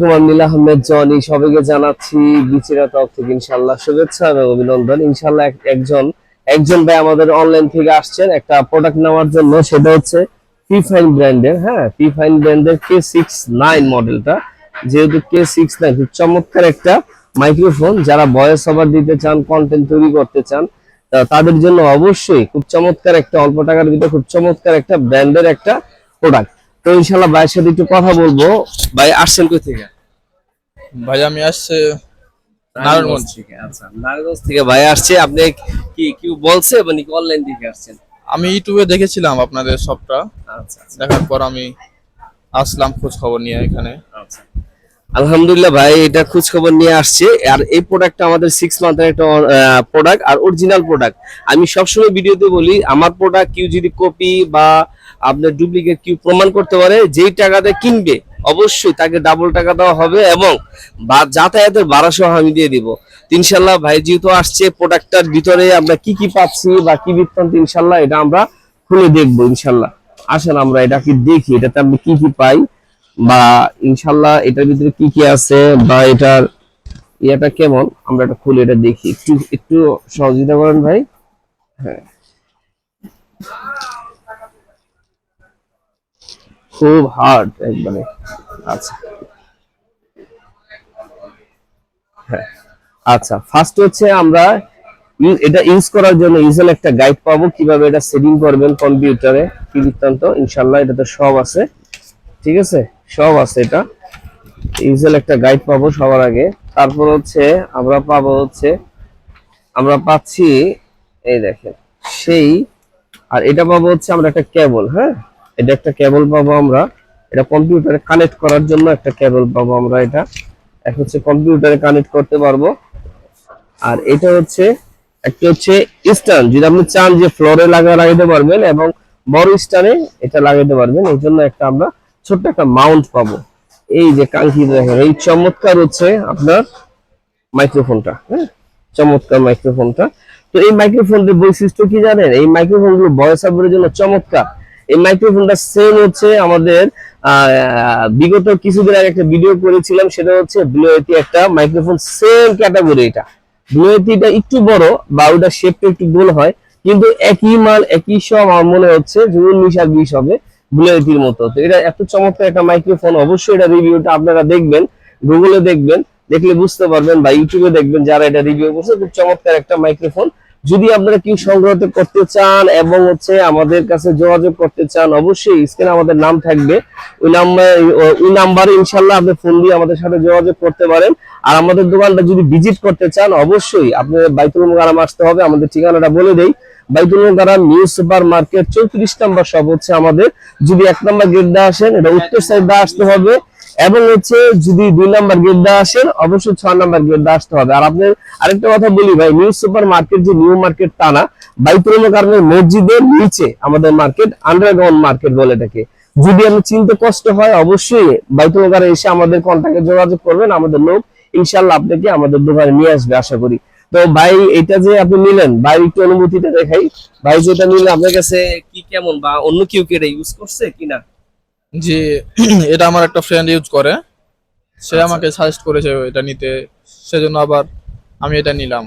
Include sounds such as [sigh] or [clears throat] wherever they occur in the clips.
কুমার নীল Ahmed, Johnny, সবাইকে জানাচ্ছি বিচিরা তরফ থেকে ইনশাল্লাহ শুভেচ্ছা এবং অভিনন্দন। ইনশাল্লাহ একজন একজন ভাই আমাদের অনলাইন থেকে আসছেন, একটা প্রোডাক্ট নেওয়ার জন্য, সেটা হচ্ছে পি ফাইন ব্র্যান্ডের হ্যাঁ পি ফাইন ব্র্যান্ডের কে সিক্স নাইন মডেলটা যেহেতু কে সিক্স নাইন খুব চমৎকার একটা মাইক্রোফোন যারা ভয়েস ওভার দিতে চান কন্টেন্ট তৈরি করতে চান তাদের জন্য অবশ্যই খুব চমৎকার একটা, অল্প টাকার ভিতরে খুব চমৎকার একটা ব্র্যান্ডের একটা প্রোডাক্ট তো ইনশাল্লাহ ভাইয়ের সাথে একটু কথা বলব। ভাই আসছেন কই থেকে? ভাই আমি আসছে নারায়ণগঞ্জ। থেকে আচ্ছা নারায়ণগঞ্জ থেকে ভাই আসছে। আপনি কি কি বলছে মানে কি অনলাইন থেকে আসছেন? আমি ইউটিউবে দেখেছিলাম আপনাদের শপটা আচ্ছা আচ্ছা। দেখার পর আমি আসলাম খোঁজ খবর নিয়ে এখানে। আচ্ছা। আলহামদুলিল্লাহ ভাই এটা খোঁজ খবর নিয়ে আসছে। আর এই প্রোডাক্টটা আমাদের সিক্স মান্থের একটা প্রোডাক্ট আর অরিজিনাল প্রোডাক্ট আমি সবসময় ভিডিওতে বলি আমার প্রোডাক্ট কেউ যদি কপি বা আপনার ডুপ্লিকেট কেউ প্রমাণ করতে পারে যেই টাকাতে কিনবে। অবশ্যই তাকে ডাবল টাকা দেওয়া হবে এবং যাতায়াতের সহ আমি দিয়ে দিব। ইনশাল্লাহ ভাই যেহেতু আসছে প্রোডাক্টটার ভিতরে আমরা কি কি পাচ্ছি বা কি বৃত্তান্ত ইনশাল্লাহ এটা আমরা খুলে দেখব ইনশাল্লাহ আসেন আমরা এটা কি দেখি, এটাতে আমরা কি কি পাই বা ইনশাল্লাহ এটার ভিতরে কি কি আছে বা এটার ইয়েটা কেমন, আমরা এটা খুলে এটা দেখি। একটু একটু সহযোগিতা করেন ভাই। হ্যাঁ। খুব হার্ড একবারে আচ্ছা। হ্যাঁ। আচ্ছা ফার্স্ট হচ্ছে আমরা এটা ইউজ করার জন্য ইউজুয়াল একটা গাইড পাবো, কীভাবে এটা সেটিং করবেন কম্পিউটারে কি বৃত্তান্ত ইনশাল্লাহ এটা তো সব আছে। ঠিক আছে? সব আছে এটা। ইউজুয়াল একটা গাইড পাবো সবার আগে। তারপর হচ্ছে আমরা পাবো হচ্ছে, আমরা পাচ্ছি, এই দেখেন, সেই, আর এটা পাবো হচ্ছে আমরা একটা কেবল হ্যাঁ? এটা একটা কেবল পাবো আমরা। এটা কম্পিউটারে কানেক্ট করার জন্য একটা কেবল পাবো আমরা এটা। এক হচ্ছে কম্পিউটারে কানেক্ট করতে পারব। আর এটা হচ্ছে একটা হচ্ছে স্ট্যান্ড যদি আপনি চান যে ফ্লোরে লাগা লাগাইতে পারবেন এবং বড় স্ট্যান্ডে এটা লাগাইতে পারবেন। এই জন্য একটা আমরা ছোট্ট একটা মাউন্ট পাবো। এই যে কাঙ্ক্ষিত দেখেন, এই চমৎকার হচ্ছে আপনার মাইক্রোফোনটা হ্যাঁ? চমৎকার মাইক্রোফোনটা তো এই মাইক্রোফোনটির বৈশিষ্ট্য কি জানেন? এই মাইক্রোফোনগুলো ভয়েস ওভারের জন্য চমৎকার। এই মাইক্রোফোনটা সেম হচ্ছে আমাদের বিগত কিছুদিন আগে একটা ভিডিও করেছিলাম, সেটা হচ্ছে ব্লুয়েতি একটা মাইক্রোফোন সেম ক্যাটাগরি এটা। ব্লুয়েতিটা একটু বড় বা ওটা শেপটা একটু গোল হয়, কিন্তু একই মাল, একই সব আমার মনে হচ্ছে উনিশ আর বিশ হবে ব্লুয়েতির মতো। তো এটা এত চমৎকার একটা মাইক্রোফোন অবশ্যই এটা রিভিউটা আপনারা দেখবেন গুগলে দেখবেন, দেখলে বুঝতে পারবেন বা ইউটিউবে দেখবেন যারা এটা রিভিউ করছে, খুব চমৎকার একটা মাইক্রোফোন যদি আপনারা কেউ সংগ্রহ করতে চান এবং হচ্ছে আমাদের কাছে যোগাযোগ করতে চান, অবশ্যই স্ক্রিনে আমাদের নাম থাকবে। ওই নাম্বার, ওই নাম্বারে ইনশাল্লাহ আপনি ফোন দিয়ে আমাদের সাথে যোগাযোগ করতে পারেন। আর আমাদের দোকানটা যদি ভিজিট করতে চান, অবশ্যই আপনাদের বাইতুল মোকারাম আসতে হবে। আমাদের ঠিকানাটা বলে দেই। বাইতুল মোকারাম নিউ সুপার মার্কেট চৌত্রিশ নম্বর সব হচ্ছে আমাদের। যদি এক নম্বর গেট দিয়ে আসেন, এটা উত্তর সাইড দিয়ে আসতে হবে। এবং হচ্ছে যদি দুই নাম্বার গেট দিয়ে আসেন, অবশ্যই ছয় নাম্বার গেট আসতে হবে। আর আপনার আরেকটা কথা বলি ভাই নিউ সুপার মার্কেট যে নিউ মার্কেট তা না, বাইতুল মোকারমের মসজিদের নিচে আমাদের মার্কেট আন্ডারগ্রাউন্ড মার্কেট বলে এটাকে। যদি আমি চিনতে কষ্ট হয়, অবশ্যই বাইতুল মোকারে এসে আমাদের কন্ট্যাক্টে যোগাযোগ করবেন, আমাদের লোক ইনশাল্লাহ আপনাকে আমাদের দোকানে নিয়ে আসবে, আশা করি। তো ভাই, এটা যে আপনি নিলেন, ভাই, একটু অনুভূতিটা দেখাই। ভাই, যেটা নিলে আপনার কাছে কি কেমন বা অন্য কেউ কে ইউজ করছে কিনা? যে [clears throat] এটা আমার একটা ফ্রেন্ড ইউজ করে। সে আমাকে সাজেস্ট করেছে এটা নিতে। সেজন্য আবার আমি এটা নিলাম।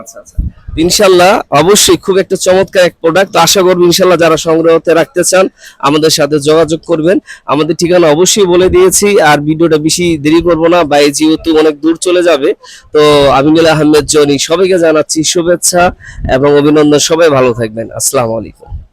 আচ্ছা আচ্ছা। ইনশাল্লাহ অবশ্যই খুব একটা চমৎকার এক প্রোডাক্ট আশা করব ইনশাল্লাহ যারা সংগ্রহতে রাখতে চান আমাদের সাথে যোগাযোগ করবেন। আমাদের ঠিকানা অবশ্যই বলে দিয়েছি আর ভিডিওটা বেশি দেরি করব না বাই যেহেতু অনেক দূর চলে যাবে তো আমিনুল আহমেদ জনি সবাইকে জানাচ্ছি শুভেচ্ছা এবং অভিনন্দন। সবাই ভালো থাকবেন। আসসালামু আলাইকুম।